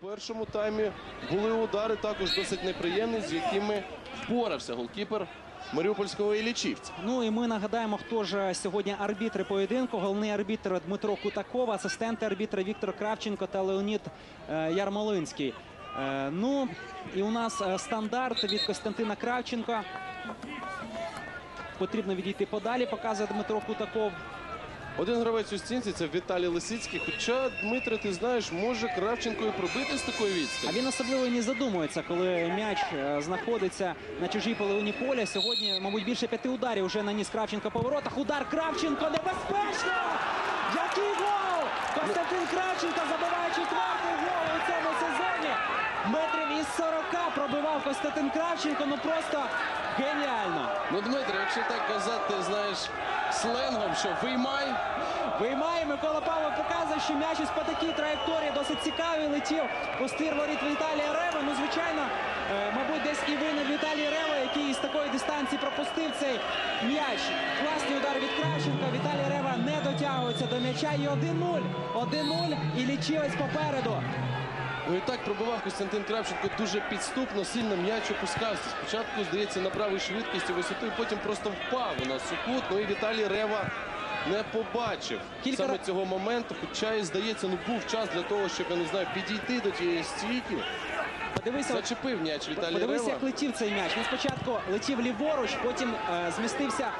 Першому таймі були удари також досить неприємні, з якими впорався голкіпер Маріупольського Іллічівця. Ну і ми нагадаємо, хто ж сьогодні арбітри поєдинку. Головний арбітр Дмитро Кутаков, асистенти арбітра Віктор Кравченко та Леонід е, Ярмолинський. Е, Ну і у нас е, стандарт від Костянтина Кравченка. Потрібно відійти подалі, показує Дмитро Кутаков. Один гравець у стінці це Віталій Лисицький. Хоча, Дмитре, ти знаєш, може Кравченко і пробити з такої А він особливо і не задумується, коли м'яч е, знаходиться на чужій половині поля. Сьогодні, мабуть, більше п'яти ударів вже наніс Кравченко по воротах. Удар Кравченко небезпечно! Який гол! Костянтин Кравченко забиває четвертий гол у цьому сезоні. Метрів із 40 пробивав Костянтин Кравченко. Ну просто геніально. Ну, Дмитре, якщо так казати, знаєш, сленгом, що виймай, Виймає Микола Павлов показує, що м'яч із по такій траєкторії досить цікавий летів у стир воріт Віталія Рева. Ну, звичайно, е, мабуть, десь і винен Віталій Рева, який з такої дистанції пропустив цей м'яч. Класний удар від Кравченка. Віталій Рева не дотягується до м'яча. І 1-0. 1-0 і лічилась попереду. Ну і так пробивав Костянтин Кравченко дуже підступно, сильно м'яч опускався. Спочатку, здається, набрав і швидкість і висоту, потім просто впав у нас у кут. Ну і Віталій Рева не побачив Кілька саме раз... цього моменту. Хоча і здається, ну був час для того, щоб я не знаю, підійти до тієї стійки. Подивися, Зачепив м'яч Віталій Подивися, як летів цей м'яч. Він спочатку летів ліворуч, потім е, змістився